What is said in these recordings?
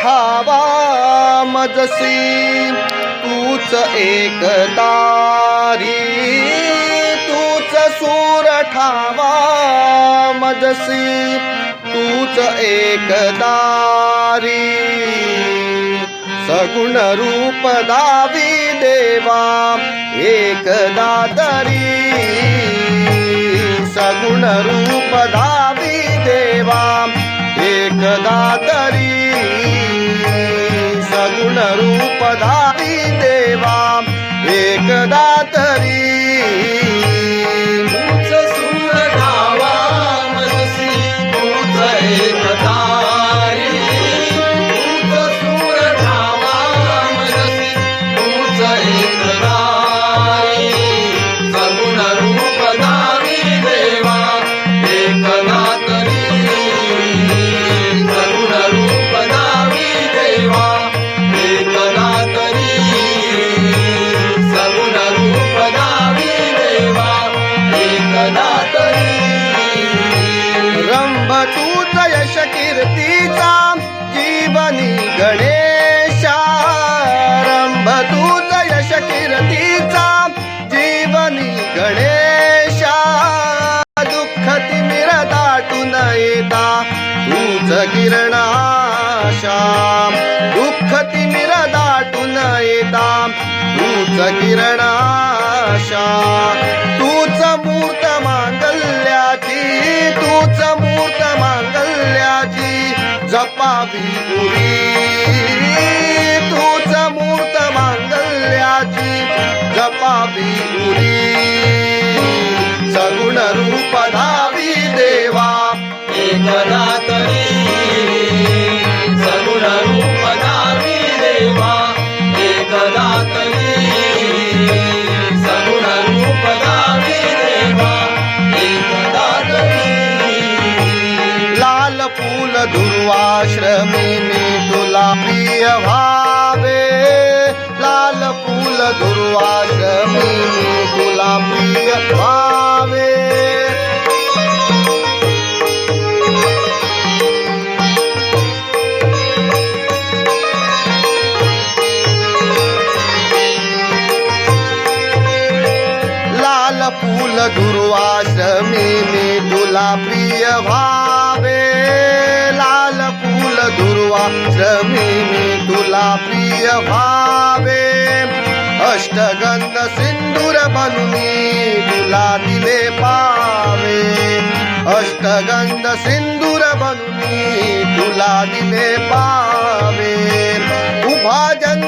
ठावा मजसी तूच एक तारी तूच सूर ठावा मजसी तूच एक दारी. सगुण रूप दावी देवा एक दादर दात एकदा तरी रंभ तूच यश कीर्तीचा जीवनी गणेशा। रंभ तूच यश कीर्तीचा जीवनी गणेशा। दुःख तिमिर दाटून येता तूच किरणाशा दुःख तिमिर दाटून येता तूच किरणाशा मूर्त मांगल्याची तूच मूर्त मांगल्याची जपावी पुरी. तूच मूर्त मांगल्याची जपावी पुरी. सगुण रूप धावी देवा दुर्वाश्रमी मी तुला प्रिय भावे। लाल फूल दुर्वाश्रमी मी तुला प्रिय भावे। लाल फूल दुर्वाश्रमी मी तुला प्रिय भावे। अष्टगंध सिंदूर बनूनी तुला दिले पावे. अष्टगंध सिंदूर बनूनी तुला दिले पावे. उभा जंग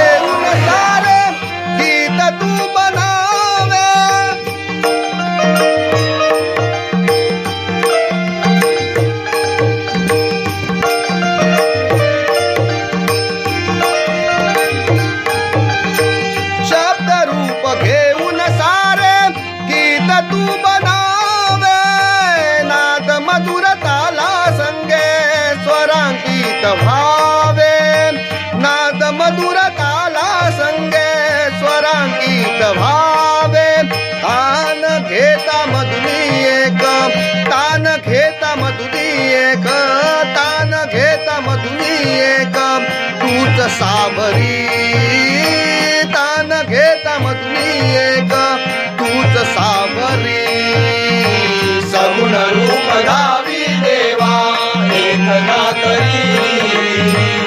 तू बनावे नाद मधुर ताला संगे स्वरांकित भावे. नाद मधुर ताला संगे स्वरांकित भावे. तान घेता मधुनी एक तान घेता मधुनी एक तान घेता मधुनी एक. तूच सावरी કરી